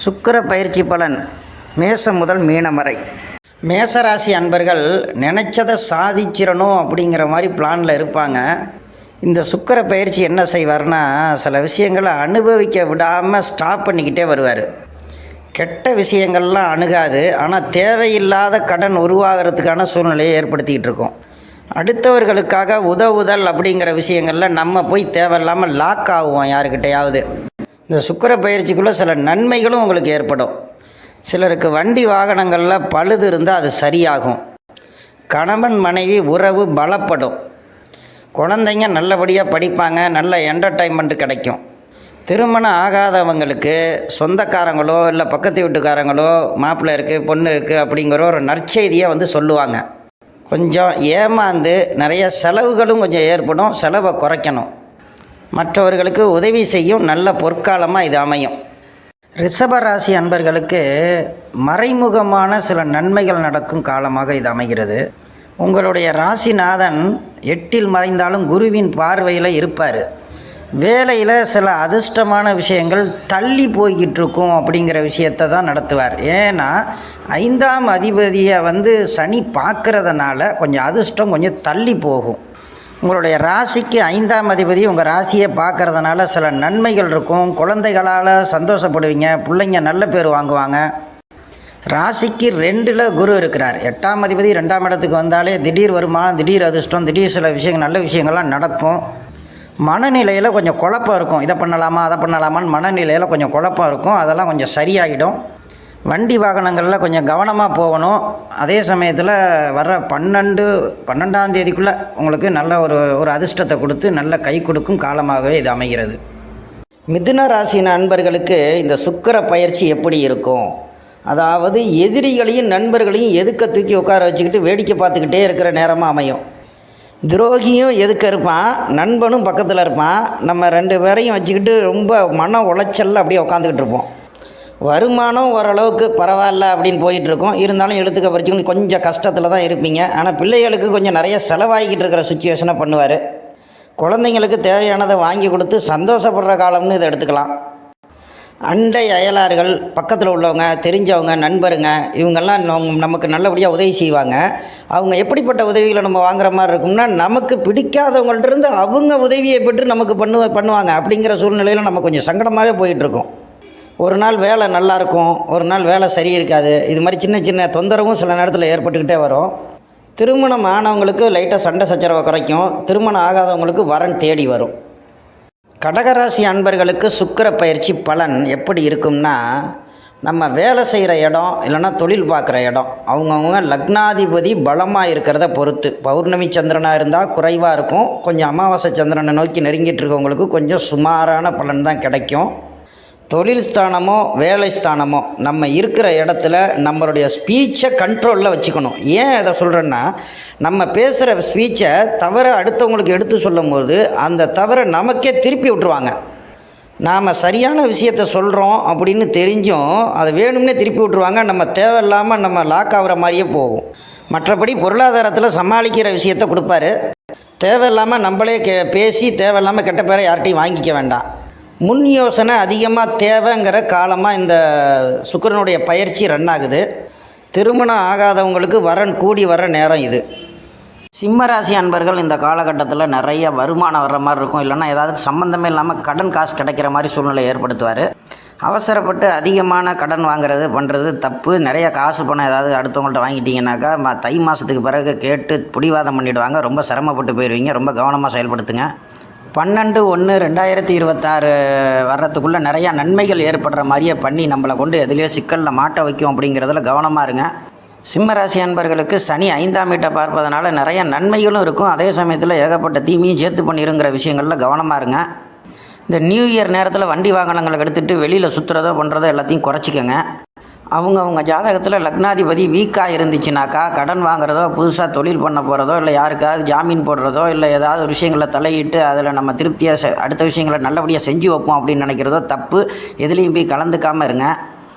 சுக்கிர பயிற்சி பலன் மேசம் முதல் மீனம் வரை. மேசராசி அன்பர்கள் நினச்சதை சாதிச்சிடணும் அப்படிங்கிற மாதிரி பிளானில் இருப்பாங்க. இந்த சுக்கிர பயிற்சி என்ன செய்வார்னா சில விஷயங்களை அனுபவிக்க விடாமல் ஸ்டாப் பண்ணிக்கிட்டே வருவார். கெட்ட விஷயங்கள்லாம் அணுகாது ஆனால் தேவையில்லாத கடன் உருவாகிறதுக்கான சூழ்நிலையை ஏற்படுத்திக்கிட்டு இருக்கோம். அடுத்தவர்களுக்காக உதவுதல் அப்படிங்கிற விஷயங்களில் நம்ம போய் தேவையில்லாமல் லாக் ஆகுவோம் யாருக்கிட்டையாவது. இந்த சுக்கிர பயிற்சிக்குள்ளே சில நன்மைகளும் உங்களுக்கு ஏற்படும். சிலருக்கு வண்டி வாகனங்களில் பழுது இருந்தால் அது சரியாகும். கணவன் மனைவி உறவு பலப்படும். குழந்தைங்க நல்லபடியாக படிப்பாங்க நல்ல என்டர்டைன்மெண்ட்டு கிடைக்கும். திருமணம் ஆகாதவங்களுக்கு சொந்தக்காரங்களோ இல்லை பக்கத்து வீட்டுக்காரங்களோ மாப்பிள்ளை இருக்குது பொண்ணு இருக்குது அப்படிங்கிற ஒரு நற்செய்தியை வந்து சொல்லுவாங்க. கொஞ்சம் ஏமாந்து நிறைய செலவுகளும் கொஞ்சம் ஏற்படும் செலவை குறைக்கணும். மற்றவர்களுக்கு உதவி செய்யும் நல்ல பொற்காலமாக இது அமையும். ரிஷபராசி அன்பர்களுக்கு மறைமுகமான சில நன்மைகள் நடக்கும் காலமாக இது அமைகிறது. உங்களுடைய ராசிநாதன் எட்டில் மறைந்தாலும் குருவின் பார்வையில் இருப்பார். வேலையில் சில அதிர்ஷ்டமான விஷயங்கள் தள்ளி போய்கிட்டு இருக்கும் அப்படிங்கிற விஷயத்தை தான் நடத்துவார். ஏன்னா ஐந்தாம் அதிபதியை வந்து சனி பார்க்கறதுனால கொஞ்சம் அதிர்ஷ்டம் கொஞ்சம் தள்ளி போகும். உங்களுடைய ராசிக்கு ஐந்தாம் அதிபதி உங்கள் ராசியை பார்க்கறதுனால சில நன்மைகள் இருக்கும். குழந்தைகளால் சந்தோஷப்படுவீங்க. பிள்ளைங்க நல்ல பேர் வாங்குவாங்க. ராசிக்கு ரெண்டில் குரு இருக்கிறார். எட்டாம் அதிபதி ரெண்டாம் இடத்துக்கு வந்தாலே திடீர் வருமானம் திடீர் அதிர்ஷ்டம் திடீர் சில விஷயங்கள் நல்ல விஷயங்கள்லாம் நடக்கும். மனநிலையில் கொஞ்சம் குழப்பம் இருக்கும். இதை பண்ணலாமா அதை பண்ணலாமான்னு மனநிலையில் கொஞ்சம் குழப்பம் இருக்கும். அதெல்லாம் கொஞ்சம் சரியாகிடும் வண்டி வாகனங்களில் கொஞ்சம் கவனமாக போகணும். அதே சமயத்தில் வர்ற பன்னெண்டு பன்னெண்டாம் தேதிக்குள்ளே உங்களுக்கு நல்ல ஒரு ஒரு அதிர்ஷ்டத்தை கொடுத்து நல்ல கை கொடுக்கும் காலமாகவே இது அமைகிறது. மிதுன ராசி நண்பர்களுக்கு இந்த சுக்கர பயிற்சி எப்படி இருக்கும்? அதாவது எதிரிகளையும் நண்பர்களையும் எதுக்க தூக்கி உட்கார வச்சுக்கிட்டு வேடிக்கை பார்த்துக்கிட்டே இருக்கிற நேரமாக அமையும். துரோகியும் எதுக்க இருப்பான்? நண்பனும் பக்கத்தில் இருப்பான். நம்ம ரெண்டு பேரையும் வச்சுக்கிட்டு ரொம்ப மன உளைச்சலில் அப்படியே உட்காந்துக்கிட்டு இருப்போம். வருமானம் ஓரளவுக்கு பரவாயில்ல அப்படின்னு போயிட்டுருக்கோம். இருந்தாலும் எழுத்துக்க பறிச்சுக்கணும் கொஞ்சம் கஷ்டத்தில் தான் இருப்பீங்க. ஆனால் பிள்ளைகளுக்கு கொஞ்சம் நிறைய செலவாகிக்கிட்டு இருக்கிற சுச்சுவேஷனை பண்ணுவார். குழந்தைங்களுக்கு தேவையானதை வாங்கி கொடுத்து சந்தோஷப்படுற காலம்னு இதை எடுத்துக்கலாம். அண்டை அயலார்கள் பக்கத்தில் உள்ளவங்க தெரிஞ்சவங்க நண்பருங்க இவங்கெல்லாம் நம்- நமக்கு நல்லபடியாக உதவி செய்வாங்க. அவங்க எப்படிப்பட்ட உதவிகளை நம்ம வாங்குற மாதிரி இருக்கும்னா நமக்கு பிடிக்காதவங்கள்ட்ட இருந்து அவங்க உதவியை பெற்று நமக்கு பண்ணு பண்ணுவாங்க. அப்படிங்கிற சூழ்நிலையில் நம்ம கொஞ்சம் சங்கடமாகவே போயிட்டுருக்கோம். ஒரு நாள் வேலை நல்லாயிருக்கும் ஒரு நாள் வேலை சரி இருக்காது இது மாதிரி சின்ன சின்ன தொந்தரவும் சில நேரத்தில் ஏற்பட்டுக்கிட்டே வரும். திருமணம் ஆனவங்களுக்கு லைட்டாக சண்டை சச்சரவை குறைக்கும். திருமணம் ஆகாதவங்களுக்கு வரன் தேடி வரும். கடகராசி அன்பர்களுக்கு சுக்கிர பயிற்சி பலன் எப்படி இருக்கும்னா நம்ம வேலை செய்கிற இடம் இல்லைன்னா தொழில் பார்க்குற இடம் அவங்கவுங்க லக்னாதிபதி பலமாக இருக்கிறத பொறுத்து. பௌர்ணமி சந்திரனாக இருந்தால் குறைவாக இருக்கும். கொஞ்சம் அமாவாசை சந்திரனை நோக்கி நெருங்கிட்டு இருக்கவங்களுக்கு கொஞ்சம் சுமாரான பலன் தான் கிடைக்கும். தொழில் ஸ்தானமோ வேலை ஸ்தானமோ நம்ம இருக்கிற இடத்துல நம்மளுடைய ஸ்பீச்சை கண்ட்ரோலில் வச்சுக்கணும். ஏன் இதை சொல்கிறேன்னா நம்ம பேசுகிற ஸ்பீச்சை தவற அடுத்தவங்களுக்கு எடுத்து சொல்லும்போது அந்த தவறை நமக்கே திருப்பி விட்டுருவாங்க. நாம் சரியான விஷயத்த சொல்கிறோம் அப்படின்னு தெரிஞ்சும் அதை வேணும்னே திருப்பி விட்ருவாங்க நம்ம தேவையில்லாமல் நம்ம லாக் ஆகிற மாதிரியே போகும். மற்றபடி பொருளாதாரத்தில் சமாளிக்கிற விஷயத்த கொடுப்பாரு. தேவையில்லாமல் நம்மளே கே பேசி தேவையில்லாமல் கெட்ட பேரை யார்கிட்டையும் வாங்கிக்க வேண்டாம். முன் யோசனை அதிகமாக தேவைங்கிற காலமாக இந்த சுக்கரனுடைய பயிற்சி ரன் ஆகுது. திருமணம் ஆகாதவங்களுக்கு வரன் கூடி வர நேரம் இது. சிம்மராசி அன்பர்கள் இந்த காலகட்டத்தில் நிறைய வருமானம் வர்ற மாதிரி இருக்கும். இல்லைன்னா ஏதாவது சம்மந்தமே இல்லாமல் கடன் காசு கிடைக்கிற மாதிரி சூழ்நிலை ஏற்படுத்துவார். அவசரப்பட்டு அதிகமான கடன் வாங்குறது பண்ணுறது தப்பு. நிறைய காசு பணம் ஏதாவது அடுத்தவங்கள்ட்ட வாங்கிட்டீங்கன்னாக்கா தை மாதத்துக்கு பிறகு கேட்டு பிடிவாதம் பண்ணிவிடுவாங்க ரொம்ப சிரமப்பட்டு போயிடுவீங்க ரொம்ப கவனமாக செயல்படுத்துங்க. பன்னெண்டு ஒன்று ரெண்டாயிரத்தி இருபத்தாறு வர்றதுக்குள்ளே நிறையா நன்மைகள் ஏற்படுற மாதிரியே பண்ணி நம்மளை கொண்டு எதுலேயோ சிக்கலில் மாட்ட வைக்கும் அப்படிங்கிறதுல கவனமாக இருங்க. சிம்மராசி அன்பர்களுக்கு சனி ஐந்தாம் வீட்டை பார்ப்பதனால நிறைய நன்மைகளும் இருக்கும். அதே சமயத்தில் ஏகப்பட்ட தீமையும் சேர்த்து பண்ணிருங்கிற விஷயங்களில் கவனமாக இருங்க. இந்த நியூ இயர் நேரத்தில் வண்டி வாகனங்களை எடுத்துகிட்டு வெளியில் சுற்றுறதோ பண்ணுறதோ எல்லாத்தையும் குறைச்சிக்கோங்க. அவங்கவுங்க ஜாதகத்தில் லக்னாதிபதி வீக்காக இருந்துச்சுனாக்கா கடன் வாங்குறதோ புதுசாக தொழில் பண்ண போகிறதோ இல்லை யாருக்காவது ஜாமீன் போடுறதோ இல்லை ஏதாவது ஒரு விஷயங்களை தலையிட்டு அதில் நம்ம திருப்தியாக அடுத்த விஷயங்களை நல்லபடியாக செஞ்சு வைப்போம் அப்படின்னு நினைக்கிறதோ தப்பு. எதுலேயும் போய் கலந்துக்காமல் இருங்க.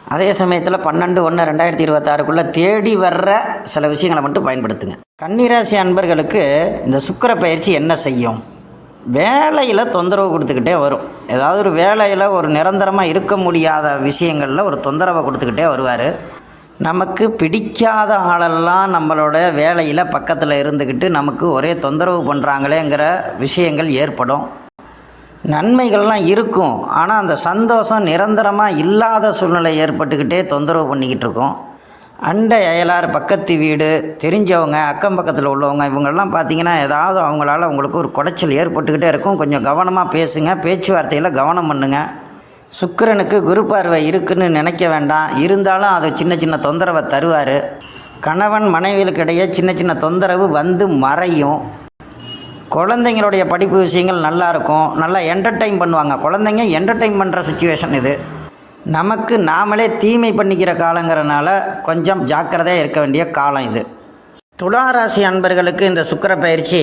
அதே சமயத்தில் பன்னெண்டு ஒன்று ரெண்டாயிரத்தி இருபத்தாறுக்குள்ளே தேடி வர்ற சில விஷயங்களை மட்டும் பயன்படுத்துங்க. கன்னிராசி அன்பர்களுக்கு இந்த சுக்கர பயிற்சி என்ன செய்யும்? வேலையில் தொந்தரவு கொடுத்துக்கிட்டே வரும். ஏதாவது ஒரு வேலையில் ஒரு நிரந்தரமாக இருக்க முடியாத விஷயங்களில் ஒரு தொந்தரவை கொடுத்துக்கிட்டே வருவார். நமக்கு பிடிக்காத ஆளெல்லாம் நம்மளோட வேலையில் பக்கத்தில் இருந்துக்கிட்டு நமக்கு ஒரே தொந்தரவு பண்ணுறாங்களேங்கிற விஷயங்கள் ஏற்படும். நன்மைகள்லாம் இருக்கும். ஆனால் அந்த சந்தோஷம் நிரந்தரமாக இல்லாத சூழ்நிலை ஏற்பட்டுக்கிட்டே தொந்தரவு பண்ணிக்கிட்டு இருக்கோம். அண்டை அயலார் பக்கத்து வீடு தெரிஞ்சவங்க அக்கம் பக்கத்தில் உள்ளவங்க இவங்கெல்லாம் பார்த்தீங்கன்னா ஏதாவது அவங்களால உங்களுக்கு ஒரு குடைச்சல் ஏற்பட்டுக்கிட்டே இருக்கும். கொஞ்சம் கவனமாக பேசுங்க பேச்சுவார்த்தையில் கவனம் பண்ணுங்க. சுக்கரனுக்கு குரு பார்வை இருக்குன்னு நினைக்க வேண்டாம். இருந்தாலும் அது சின்ன சின்ன தொந்தரவை தருவார். கணவன் மனைவிகளுக்கு இடையே சின்ன சின்ன தொந்தரவு வந்து மறையும். குழந்தைங்களுடைய படிப்பு விஷயங்கள் நல்லாயிருக்கும் நல்லா என்டர்டைன் பண்ணுவாங்க. குழந்தைங்க என்டர்டைன் பண்ணுற சுச்சுவேஷன் இது. நமக்கு நாமளே தீமை பண்ணிக்கிற காலங்கிறனால கொஞ்சம் ஜாக்கிரதையாக இருக்க வேண்டிய காலம் இது. துளாராசி அன்பர்களுக்கு இந்த சுக்கிர பயிற்சி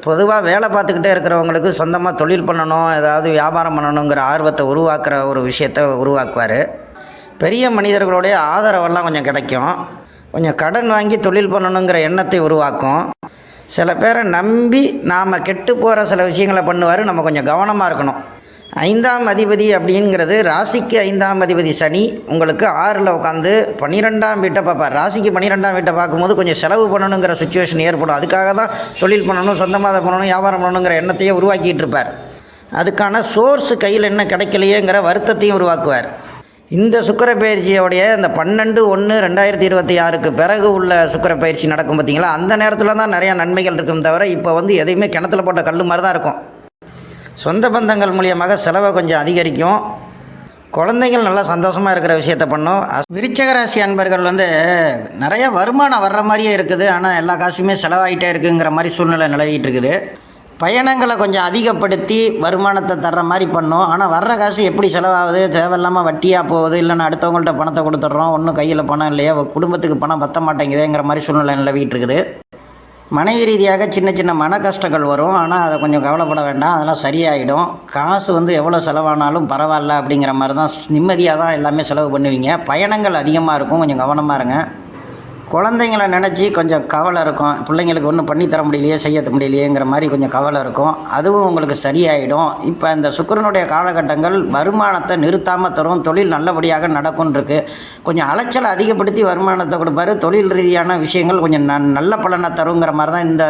பொதுவாக வேலை பார்த்துக்கிட்டே இருக்கிறவங்களுக்கு சொந்தமாக தொழில் பண்ணணும் ஏதாவது வியாபாரம் பண்ணணுங்கிற ஆர்வத்தை உருவாக்குற ஒரு விஷயத்தை உருவாக்குவார். பெரிய மனிதர்களுடைய ஆதரவெல்லாம் கொஞ்சம் கிடைக்கும். கொஞ்சம் கடன் வாங்கி தொழில் பண்ணணுங்கிற எண்ணத்தை உருவாக்கும். சில பேரை நம்பி நாம் கெட்டு போகிற சில விஷயங்களை பண்ணுவார் நம்ம கொஞ்சம் கவனமாக இருக்கணும். ஐந்தாம் அதிபதி அப்படிங்கிறது ராசிக்கு ஐந்தாம் அதிபதி சனி. உங்களுக்கு ஆறில் உட்காந்து பன்னிரெண்டாம் வீட்டை பார்ப்பார். ராசிக்கு பன்னிரெண்டாம் வீட்டை பார்க்கும்போது கொஞ்சம் செலவு பண்ணணுங்கிற சுச்சுவேஷன் ஏற்படும். அதுக்காக தான் தொழில் பண்ணணும் சொந்தமாக பண்ணணும் வியாபாரம் பண்ணணுங்கிற எண்ணத்தையே உருவாக்கிட்டு இருப்பார். அதுக்கான சோர்ஸ் கையில் என்ன கிடைக்கலையேங்கிற வருத்தத்தையும் உருவாக்குவார். இந்த சுக்கர பயிற்சியோடைய இந்த பன்னெண்டு ஒன்று ரெண்டாயிரத்தி இருபத்தி ஆறுக்கு பிறகு உள்ள சுக்கர பயிற்சி நடக்கும் பார்த்தீங்களா? அந்த நேரத்தில் தான் நிறையா நன்மைகள் இருக்கும் தவிர இப்போ வந்து எதையுமே கிணத்துல போட்ட கல் மாதிரி தான் இருக்கும். சொந்த பந்தங்கள் மூலியமாக செலவை கொஞ்சம் அதிகரிக்கும். குழந்தைகள் நல்லா சந்தோஷமாக இருக்கிற விஷயத்த பண்ணும். விருச்சகராசி ராசி அன்பர்கள் வந்து நிறைய வருமானம் வர்ற மாதிரியே இருக்குது. ஆனால் எல்லா காசுமே செலவாகிட்டே இருக்குங்கிற மாதிரி சூழ்நிலை நிலவிட்டு இருக்குது பயணங்களை கொஞ்சம் அதிகப்படுத்தி வருமானத்தை தர்ற மாதிரி பண்ணும். ஆனால் வர்ற காசு எப்படி செலவாகுது? தேவையில்லாமல் வட்டியாக போகுது? இல்லைன்னா அடுத்தவங்கள்ட்ட பணத்தை கொடுத்துட்றோம். ஒன்றும் கையில் பணம் இல்லையா? குடும்பத்துக்கு பணம் பத்த மாட்டேங்குதுங்கிற மாதிரி சூழ்நிலை நிலவிட்டு இருக்குது மனைவி ரீதியாக சின்ன சின்ன மன கஷ்டங்கள் வரும். ஆனால் அதை கொஞ்சம் கவலைப்பட வேண்டாம். அதெல்லாம் சரியாயிடும். காசு வந்து எவ்வளோ செலவானாலும் பரவாயில்ல அப்படிங்கிற மாதிரி தான் நிம்மதியாக தான் எல்லாமே செலவு பண்ணுவீங்க. பயணங்கள் அதிகமாக இருக்கும். கொஞ்சம் கவனமாக இருங்க. குழந்தைங்கள நினச்சி கொஞ்சம் கவலை இருக்கும். பிள்ளைங்களுக்கு ஒன்றும் பண்ணி தர முடியலையே செய்ய முடியலையேங்கிற மாதிரி கொஞ்சம் கவலை இருக்கும். அதுவும் உங்களுக்கு சரியாயிடும். இப்போ இந்த சுக்கிரனுடைய காலகட்டங்கள் வருமானத்தை நிறுத்தாமல் தரும். தொழில் நல்லபடியாக நடக்கும்னுருக்கு கொஞ்சம் அலைச்சலை அதிகப்படுத்தி வருமானத்தை கொடுப்பாரு. தொழில் ரீதியான விஷயங்கள் கொஞ்சம் ந நல்ல பலனை தருங்கிற மாதிரி தான் இந்த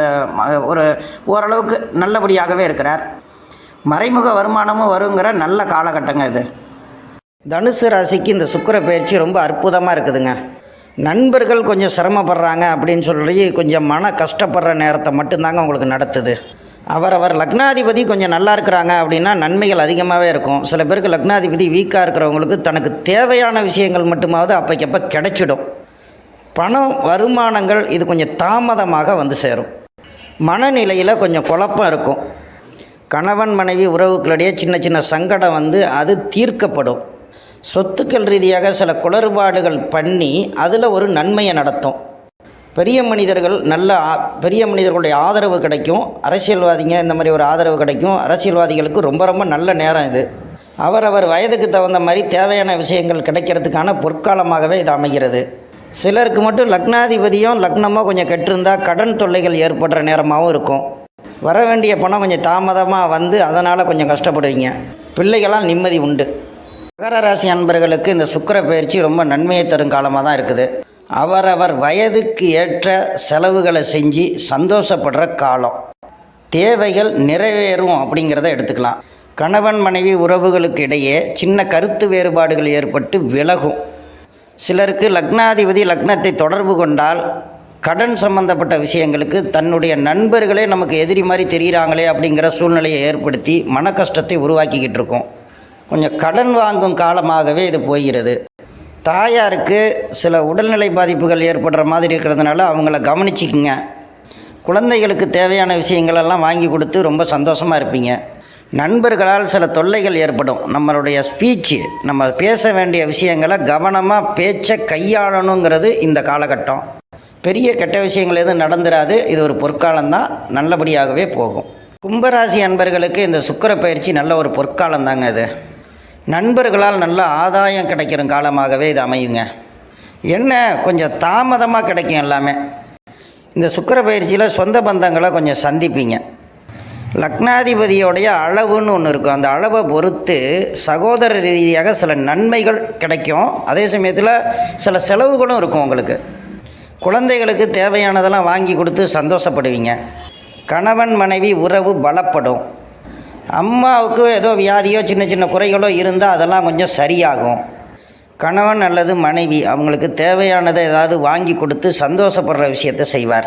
ஒரு ஓரளவுக்கு நல்லபடியாகவே இருக்கிறார். மறைமுக வருமானமும் வருங்கிற நல்ல காலகட்டங்க இது. தனுசு ராசிக்கு இந்த சுக்கிர பயிற்சி ரொம்ப அற்புதமாக இருக்குதுங்க. நண்பர்கள் கொஞ்சம் சிரமப்படுறாங்க அப்படின்னு சொல்லி கொஞ்சம் மன கஷ்டப்படுற நேரத்தை மட்டும்தாங்க உங்களுக்கு நடத்துது. அவரவர் லக்னாதிபதி கொஞ்சம் நல்லா இருக்கிறாங்க அப்படின்னா நன்மைகள் அதிகமாகவே இருக்கும். சில பேருக்கு லக்னாதிபதி வீக்காக இருக்கிறவங்களுக்கு தனக்கு தேவையான விஷயங்கள் மட்டுமாவது அப்பைக்கப்போ கிடைச்சிடும். பணம் வருமானங்கள் இது கொஞ்சம் தாமதமாக வந்து சேரும். மனநிலையில் கொஞ்சம் குழப்பம் இருக்கும். கணவன் மனைவி உறவுகளிடையே சின்ன சின்ன சங்கடம் வந்து அது தீர்க்கப்படும். சொத்துக்கள் ரீதியாக சில குளறுபாடுகள் பண்ணி அதில் ஒரு நன்மையை நடத்தும். பெரிய மனிதர்கள் நல்ல பெரிய மனிதர்களுடைய ஆதரவு கிடைக்கும். அரசியல்வாதிங்க இந்த மாதிரி ஒரு ஆதரவு கிடைக்கும். அரசியல்வாதிகளுக்கு ரொம்ப ரொம்ப நல்ல நேரம் இது. அவரவர் வயதுக்கு தகுந்த மாதிரி தேவையான விஷயங்கள் கிடைக்கிறதுக்கான பொற்காலமாகவே இது அமைகிறது. சிலருக்கு மட்டும் லக்னாதிபதியும் லக்னமோ கொஞ்சம் கெட்டிருந்தால் கடன் தொல்லைகள் ஏற்படுற நேரமாகவும் இருக்கும். வர வேண்டிய பணம் கொஞ்சம் தாமதமாக வந்து அதனால் கொஞ்சம் கஷ்டப்படுவீங்க. பிள்ளைகளால் நிம்மதி உண்டு. மகர ராசி அன்பர்களுக்கு இந்த சுக்கிர பயிற்சி ரொம்ப நன்மையை தரும் காலமாக தான் இருக்குது. அவரவர் வயதுக்கு ஏற்ற செலவுகளை செஞ்சு சந்தோஷப்படுற காலம். தேவைகள் நிறைவேறும் அப்படிங்கிறத எடுத்துக்கலாம். கணவன் மனைவி உறவுகளுக்கு இடையே சின்ன கருத்து வேறுபாடுகள் ஏற்பட்டு விலகும். சிலருக்கு லக்னாதிபதி லக்னத்தை தொடர்பு கொண்டால் கடன் சம்பந்தப்பட்ட விஷயங்களுக்கு தன்னுடைய நண்பர்களே நமக்கு எதிரி மாதிரி தெரிகிறாங்களே அப்படிங்கிற சூழ்நிலையை ஏற்படுத்தி மன கஷ்டத்தை உருவாக்கிக்கிட்டு இருக்கோம். கொஞ்சம் கடன் வாங்கும் காலமாகவே இது போகிறது. தாயாருக்கு சில உடல்நிலை பாதிப்புகள் ஏற்படுற மாதிரி இருக்கிறதுனால அவங்கள கவனிச்சிக்கிங்க. குழந்தைகளுக்கு தேவையான விஷயங்களெல்லாம் வாங்கி கொடுத்து ரொம்ப சந்தோஷமாக இருப்பீங்க. நண்பர்களால் சில தொல்லைகள் ஏற்படும். நம்மளுடைய ஸ்பீச்சு நம்ம பேச வேண்டிய விஷயங்களை கவனமாக பேச்சை கையாளணுங்கிறது இந்த காலகட்டம். பெரிய கெட்ட விஷயங்கள் எதுவும் நடந்துராது. இது ஒரு பொற்காலம்தான். நல்லபடியாகவே போகும். கும்பராசி அன்பர்களுக்கு இந்த சுக்கிர பயிற்சி நல்ல ஒரு பொற்காலம் தாங்க இது. நண்பர்களால் நல்ல ஆதாயம் கிடைக்கிற காலமாகவே இது அமையுங்க. என்ன? கொஞ்சம் தாமதமாக கிடைக்கும் எல்லாமே. இந்த சுக்கிர பயிற்சியில் சொந்த பந்தங்களை கொஞ்சம் சந்திப்பீங்க. லக்னாதிபதியோடைய அளவுன்னு ஒன்று இருக்கும். அந்த அளவை பொறுத்து சகோதர ரீதியாக சில நன்மைகள் கிடைக்கும். அதே சமயத்தில் சில செலவுகளும் இருக்கும் உங்களுக்கு. குழந்தைகளுக்கு தேவையானதெல்லாம் வாங்கி கொடுத்து சந்தோஷப்படுவீங்க. கணவன் மனைவி உறவு பலப்படும். அம்மாவுக்கு ஏதோ வியாதியோ சின்ன சின்ன குறைகளோ இருந்தால் அதெல்லாம் கொஞ்சம் சரியாகும். கணவன் அல்லது மனைவி அவங்களுக்கு தேவையானதை ஏதாவது வாங்கி கொடுத்து சந்தோஷப்படுற விஷயத்தை செய்வார்.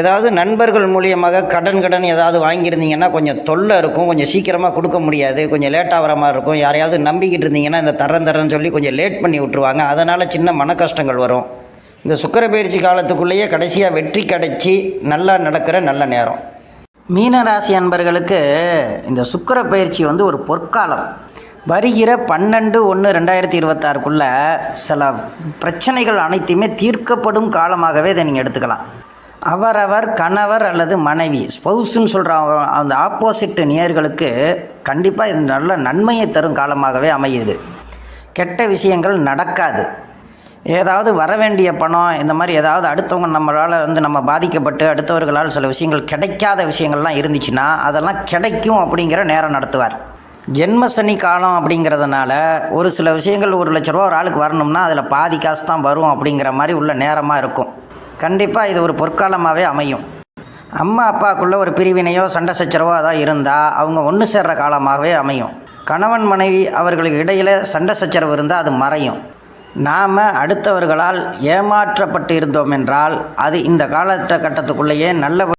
ஏதாவது நண்பர்கள் மூலியமாக கடன் கடன் ஏதாவது வாங்கியிருந்தீங்கன்னா கொஞ்சம் தொல்லை இருக்கும் கொஞ்சம் சீக்கிரமாக கொடுக்க முடியாது கொஞ்சம் லேட்டாக வர மாதிரி இருக்கும். யாரையாவது நம்பிக்கிட்டு இருந்தீங்கன்னா இந்த தரம் தரேன்னு சொல்லி கொஞ்சம் லேட் பண்ணி விட்ருவாங்க அதனால் சின்ன மன கஷ்டங்கள் வரும். இந்த சுக்கர பயிற்சி காலத்துக்குள்ளேயே கடைசியாக வெற்றி கிடச்சி நல்லா நடக்கிற நல்ல நேரம். மீனராசி அன்பர்களுக்கு இந்த சுக்கிர பயிற்சி வந்து ஒரு பொற்காலம். வருகிற பன்னெண்டு ஒன்று ரெண்டாயிரத்தி இருபத்தாறுக்குள்ளே சில பிரச்சனைகள் அனைத்தையுமே தீர்க்கப்படும் காலமாகவே இதை நீங்கள் எடுத்துக்கலாம். அவரவர் கணவர் அல்லது மனைவி ஸ்பௌஸுன்னு சொல்கிற அந்த ஆப்போசிட் நேயர்களுக்கு கண்டிப்பாக இது நல்ல நன்மையை தரும் காலமாகவே அமையுது. கெட்ட விஷயங்கள் நடக்காது. ஏதாவது வர வேண்டிய பணம் இந்த மாதிரி ஏதாவது அடுத்தவங்க நம்மளால் வந்து நம்ம பாதிக்கப்பட்டு அடுத்தவர்களால் சில விஷயங்கள் கிடைக்காத விஷயங்கள்லாம் இருந்துச்சுன்னா அதெல்லாம் கிடைக்கும் அப்படிங்கிற நேரம் நடத்துவார். ஜென்ம சனி காலம் அப்படிங்கிறதுனால ஒரு சில விஷயங்கள் ஒரு லட்ச ரூபா ஒரு ஆளுக்கு வரணும்னா அதில் பாதி காசு தான் வரும் அப்படிங்கிற மாதிரி உள்ள நேரமாக இருக்கும். கண்டிப்பாக இது ஒரு பொற்காலமாகவே அமையும். அம்மா அப்பாக்குள்ளே ஒரு பிரிவினையோ சண்டை சச்சரவோ அதான் இருந்தால் அவங்க ஒன்று சேர்ற காலமாகவே அமையும். கணவன் மனைவி அவர்களுக்கு இடையில் சண்டை சச்சரவு இருந்தால் அது மறையும். நாம் அடுத்தவர்களால் ஏமாற்றப்பட்டு இருந்தோம் என்றால் அது இந்த காலகட்டத்துக்குள்ளேயே நல்ல